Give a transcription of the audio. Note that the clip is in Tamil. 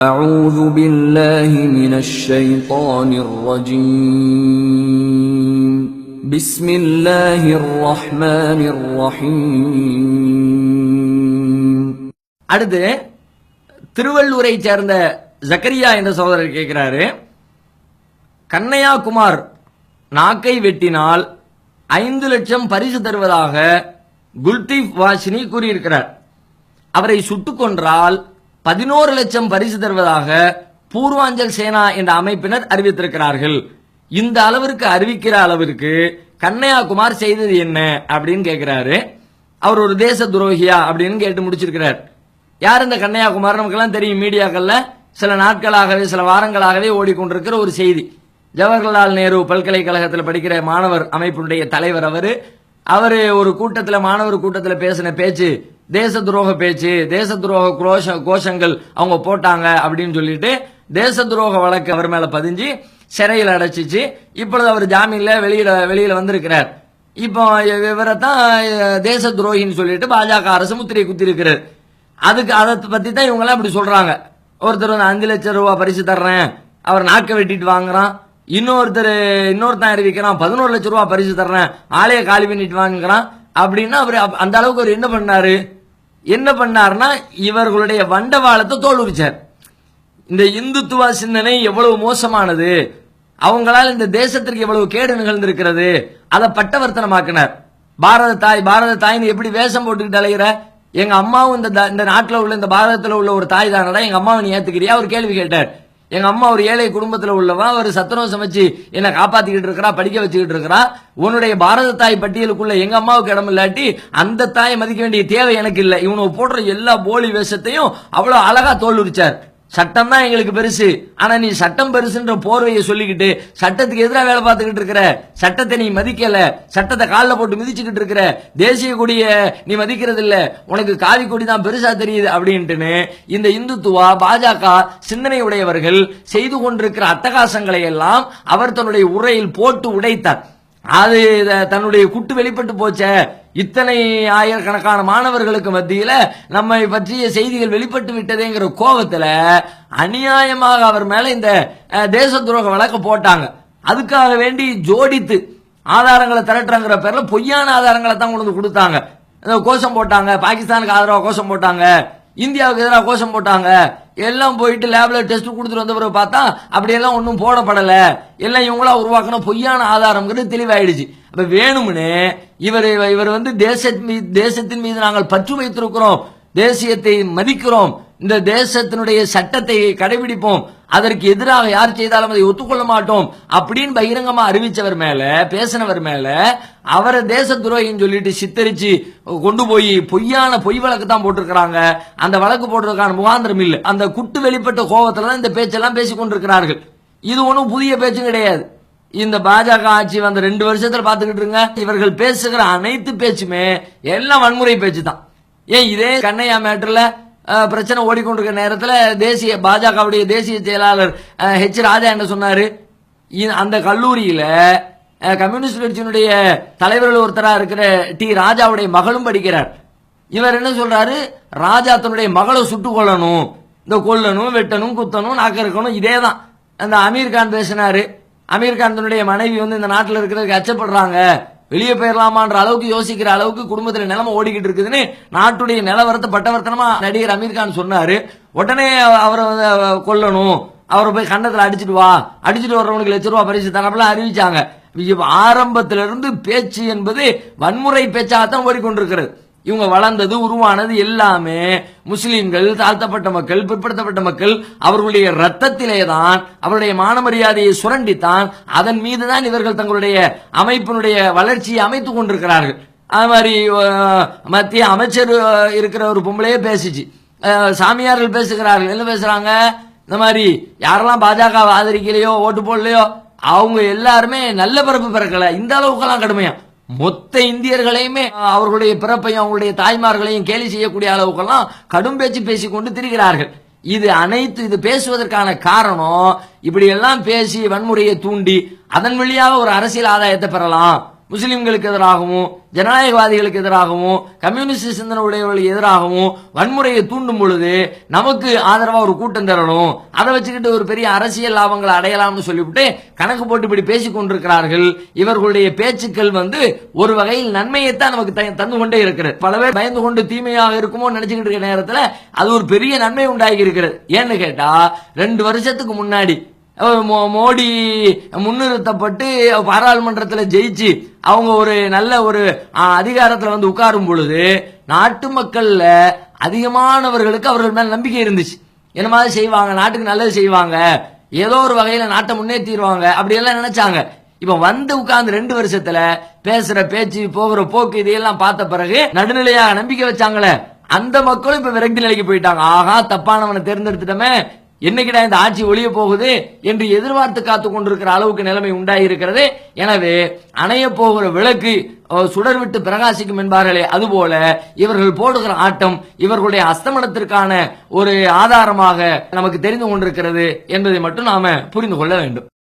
أعوذ بالله من الشيطان الرجيم بسم الله الرحمن الرحيم அடுத்து திருவள்ளூரை சேர்ந்த ஜக்கரியா என்ற சகோதரர் கேட்கிறாரு கண்ணையாகுமார் நாக்கை வெட்டினால் ஐந்து லட்சம் பரிசு தருவதாக குல்தீப் வாஷினி கூறியிருக்கிறார் அவரை சுட்டுக் கொன்றால் பதினோரு லட்சம் பரிசு தருவதாக பூர்வாஞ்சல் சேனா என்ற அமைப்பினர் அறிவித்திருக்கிறார்கள். இந்த அளவிற்கு அறிவிக்கிற அளவிற்கு கண்ணையாகுமார் செய்தது என்ன அப்படின்னு கேட்கிறாரு அவர் ஒரு தேச துரோகியா அப்படின்னு கேட்டு முடிச்சிருக்கிறார். யார் இந்த கண்ணையாகுமார் நமக்கெல்லாம் தெரியும் மீடியாக்கள்ல சில நாட்களாகவே சில வாரங்களாகவே ஓடிக்கொண்டிருக்கிற ஒரு செய்தி. ஜவஹர்லால் நேரு பல்கலைக்கழகத்தில் படிக்கிற மாணவர் அமைப்பினுடைய தலைவர் அவர். அவர் ஒரு கூட்டத்தில் மாணவர் கூட்டத்தில் பேசின பேச்சு தேச துரோக பேச்சு தேச துரோக கோஷ கோஷங்கள் அவங்க போட்டாங்க அப்படின்னு சொல்லிட்டு தேச துரோக வழக்கு அவர் மேல பதிஞ்சு சிறையில் அடைச்சிச்சு. இப்பொழுது அவர் ஜாமீன்ல வெளியில வெளியில வந்திருக்கிறார். இப்போ இவரை தான் தேச துரோகின்னு சொல்லிட்டு பாஜக அரசு முத்திரை குத்திருக்கிறார் அதுக்கு அதை பத்தி தான் இவங்க எல்லாம் இப்படி சொல்றாங்க. ஒருத்தர் வந்து அஞ்சு லட்சம் ரூபா பரிசு தர்றேன் அவர் நாக்க வெட்டிட்டு வாங்குறான். இன்னொருத்தர் இன்னொருத்தன் அறிவிக்கிறான் பதினோரு லட்சம் ரூபா பரிசு தர்றேன் ஆலய காலி பண்ணிட்டு வாங்குறான். அப்படின்னா அவர் அந்த அளவுக்கு அவர் என்ன பண்ணாரு? என்ன பண்ணாருன்னா இவர்களுடைய வண்டவாளத்தை தோல்விச்சார் இந்த இந்துத்துவ சிந்தனை எவ்வளவு மோசமானது? அவங்களால் இந்த தேசத்திற்கு எவ்வளவு கேடு நிகழ்ந்திருக்கிறது? அதை பட்டவர்த்தனமாக்கினார். பாரத தாய் பாரத தாய்னு எப்படி வேஷம் போட்டுக்கிட்டு அலைகிற எங்க அம்மாவும் இந்த இந்த நாட்டில் உள்ள இந்த பாரதத்தில் உள்ள ஒரு தாய் தானடா? எங்க அம்மாவை நீ ஏத்துக்கிறியா? அவர் கேள்வி கேட்டார். எங்க அம்மா ஒரு ஏழை குடும்பத்துல உள்ளவன் அவர் சத்துணவு சமைச்சு என்னை காப்பாத்திக்கிட்டு இருக்கிறா படிக்க வச்சுக்கிட்டு இருக்கிறா. உன்னுடைய பாரத தாய் பட்டியலுக்குள்ள எங்க அம்மாவுக்கு இடம் இல்லாட்டி அந்த தாயை மதிக்க வேண்டிய தேவை எனக்கு இல்லை. இவனுக்கு போடுற எல்லா போலி வேஷத்தையும் அவ்வளவு அழகா தோல் உரிச்சார் சட்டம் தான் எங்களுக்கு பெருசு. ஆனா நீ சட்டம் பெருசுன்ற போர்வையை சொல்லிக்கிட்டு சட்டத்துக்கு எதிராக வேலை பார்த்துக்கிட்டு இருக்கிற சட்டத்தை நீ மதிக்கல சட்டத்தை காலில் போட்டு மிதிச்சுக்கிட்டு இருக்கிற தேசிய கொடிய நீ மதிக்கிறது இல்ல உனக்கு காவி கொடி தான் பெருசா தெரியுது அப்படின்ட்டுன்னு இந்த இந்துத்துவா பாஜக சிந்தனை உடையவர்கள் செய்து கொண்டிருக்கிற அட்டகாசங்களை எல்லாம் அவர் தன்னுடைய உரையில் போட்டு உடைத்தார். அது தன்னுடைய குட்டு வெளிப்பட்டு போச்சே. இத்தனை ஆயிரக்கணக்கான மாணவர்களுக்கு மத்தியில் நம்மை பற்றிய செய்திகள் வெளிப்பட்டு விட்டதேங்கிற கோபத்தில் அநியாயமாக அவர் மேலே இந்த தேச துரோக வழக்கு போட்டாங்க. அதுக்காக வேண்டி ஜோடித்து ஆதாரங்களை திரட்டுறங்கிற பேரில் பொய்யான ஆதாரங்களை தான் கொண்டு வந்து கொடுத்தாங்க. கோஷம் போட்டாங்க பாகிஸ்தானுக்கு ஆதரவாக கோஷம் போட்டாங்க. இந்தியாவுக்கு எதிராக கோஷம் போட்டாங்க. எல்லாம் போயிட்டு லேப்ல டெஸ்ட் கொடுத்துட்டு வந்த பிறகு பார்த்தா அப்படியெல்லாம் ஒன்றும் போடப்படலை. எல்லாம் இவங்களா உருவாக்கின பொய்யான ஆதாரம்ங்கிறது தெளிவாயிடுச்சு. அப்போ வேணும்னு இவர் இவர் வந்து தேச தேசத்தின் மீது நாங்கள் பற்று வைத்திருக்கிறோம் தேசியத்தை மதிக்கிறோம். இந்த தேசத்தினுடைய சட்டத்தை கடைபிடிப்போம். அதற்கு எதிராக யார் செய்தாலும் அதை ஒத்துக்கொள்ள மாட்டோம் அப்படின்னு பகிரங்கமா அறிவிச்சவர் மேல பேசினவர் மேல அவரை தேச துரோகின்னு சொல்லிட்டு சித்தரிச்சு கொண்டு போய் பொய்யான பொய் வழக்கு தான் போட்டிருக்கிறாங்க. அந்த வழக்கு போடுறதுக்கான முகாந்திரம் இல்லை. அந்த குட்டு வெளிப்பட்ட கோபத்துல தான் இந்த பேச்செல்லாம் பேசிக் கொண்டிருக்கிறார்கள். இது ஒன்றும் புதிய பேச்சும் கிடையாது. இந்த பாஜக ஆட்சி வந்த ரெண்டு வருஷத்துல பாத்துக்கிட்டு இருங்க. இவர்கள் பேசுகிற அனைத்து பேச்சுமே எல்லாம் வன்முறை பேச்சு தான் ஏன் இதே கண்ணையா மேட்டர்ல பிரச்சனை ஓடிக்கொண்டிருக்க நேரத்தில் தேசிய பாஜகவுடைய தேசிய செயலாளர் ஹெச் ராஜா என்ன சொன்னார்? அந்த கல்லூரியில் கம்யூனிஸ்ட் கட்சியினுடைய தலைவர்கள் ஒருத்தராக இருக்கிற டி. ராஜாவுடைய மகளும் படிக்கிறார். இவர் என்ன சொல்றாரு? ராஜா தன்னுடைய மகளை சுட்டு கொள்ளணும் இந்த கொல்லணும் வெட்டணும் குத்தணும் நாக்க இருக்கணும் இதே தான் அந்த அமீர் கான் பேசினாரு. அமீர் கான் தன்னுடைய மனைவி வந்து இந்த நாட்டில் இருக்கிறதுக்கு அச்சப்படுறாங்க. வெளியே போயிடலாமான்ற அளவுக்கு யோசிக்கிற அளவுக்கு குடும்பத்தில் நிலைமை ஓடிக்கிட்டு இருக்குதுன்னு நாட்டுடைய நிலவரத்தை பட்டவர்த்தனமா நடிகர் அமீர் கான் சொன்னாரு. உடனே அவரை கொல்லணும். அவரை போய் கண்டத்தில் அடிச்சிட்டு வா. அடிச்சிட்டு வர்றவனுக்கு லட்ச ரூபா பரிசு தரப்பெல்லாம் அறிவிச்சாங்க. ஆரம்பத்திலிருந்து பேச்சு என்பது வன்முறை பேச்சாகத்தான் ஓடிக்கொண்டிருக்கிறது. இவங்க வளர்ந்தது உருவானது எல்லாமே முஸ்லீம்கள் தாழ்த்தப்பட்ட மக்கள் பிற்படுத்தப்பட்ட மக்கள் அவர்களுடைய ரத்தத்திலே தான் அவருடைய மான மரியாதையை சுரண்டித்தான் அதன் மீது தான் இவர்கள் தங்களுடைய அமைப்பினுடைய வளர்ச்சியை அமைத்துக் கொண்டிருக்கிறார்கள். அது மாதிரி மத்திய அமைச்சர் இருக்கிற ஒரு பொம்பளையே பேசிச்சு. சாமியார்கள் பேசுகிறார்கள். என்ன பேசுறாங்க? இந்த மாதிரி யாரெல்லாம் பாஜக ஆதரிக்கலையோ ஓட்டு போடலையோ அவங்க எல்லாருமே நல்ல பிறப்பு பிறக்கல. இந்த அளவுக்கெல்லாம் கடுமையா. மொத்த இந்தியர்களையுமே அவர்களுடைய பிறப்பையும் அவங்களுடைய தாய்மார்களையும் கேலி செய்யக்கூடிய அளவுக்கெல்லாம் கடும் பேச்சு பேசிக்கொண்டு திரிகிறார்கள். இது அனைத்து இது பேசுவதற்கான காரணம் இப்படி எல்லாம் பேசி வன்முறையை தூண்டி அதன் வழியாக ஒரு அரசியல் ஆதாயத்தை பெறலாம். முஸ்லிம்களுக்கு எதிராகவும் ஜனநாயகவாதிகளுக்கு எதிராகவும் கம்யூனிஸ்ட் சிந்தனை உடையவர்களுக்கு எதிராகவும் வன்முறையை தூண்டும் பொழுது நமக்கு ஆதரவா ஒரு கூட்டம் தரணும். அதை வச்சுக்கிட்டு ஒரு பெரிய அரசியல் லாபங்களை அடையலாம்னு சொல்லிவிட்டு கணக்கு போட்டு இப்படி பேசிக் கொண்டிருக்கிறார்கள் இவர்களுடைய பேச்சுக்கள் வந்து ஒரு வகையில் நன்மையைத்தான் நமக்கு தந்து கொண்டே இருக்கிறது. பல பேர் பயந்து கொண்டு தீமையாக இருக்குமோ நினைச்சுக்கிட்டு இருக்கிற நேரத்தில் அது ஒரு பெரிய நன்மை உண்டாகி இருக்கிறது. ஏன்னு கேட்டா ரெண்டு வருஷத்துக்கு முன்னாடி மோடி முன்னிறுத்தப்பட்டு பாராளுமன்றத்தில் ஜெயிச்சு அவங்க ஒரு நல்ல ஒரு அதிகாரத்தில் வந்து உட்காரும் பொழுது நாட்டு மக்கள்ல அதிகமானவர்களுக்கு அவர்கள் மேல நம்பிக்கை இருந்துச்சு. என்ன மாதிரி செய்வாங்க? நாட்டுக்கு நல்லது செய்வாங்க. ஏதோ ஒரு வகையில நாட்டை முன்னேற்றிடுவாங்க அப்படி எல்லாம் நினைச்சாங்க. இப்போ வந்து உட்கார்ந்து ரெண்டு வருஷத்துல பேசுற பேச்சு போகிற போக்கு இதையெல்லாம் பார்த்த பிறகு நடுநிலையாக நம்பிக்கை வச்சாங்களே. அந்த மக்களும் இப்ப விரக்தி நிலைக்கு போயிட்டாங்க. ஆகா தப்பானவனை தேர்ந்தெடுத்துட்டோமே. என்னைக்குடா இந்த ஆட்சி ஒளிய போகுது என்று எதிர்பார்த்து காத்து கொண்டிருக்கிற அளவுக்கு நிலைமை உண்டாகியிருக்கிறது எனவே அணைய போகிற விளக்கு சுடர்விட்டு சுடர் விட்டு பிரகாசிக்கும் என்பார்களே அதுபோல இவர்கள் போடுகிற ஆட்டம் இவர்களுடைய அஸ்தமனத்திற்கான ஒரு ஆதாரமாக நமக்கு தெரிந்து கொண்டிருக்கிறது என்பதை மட்டும் நாம புரிந்து கொள்ள வேண்டும்.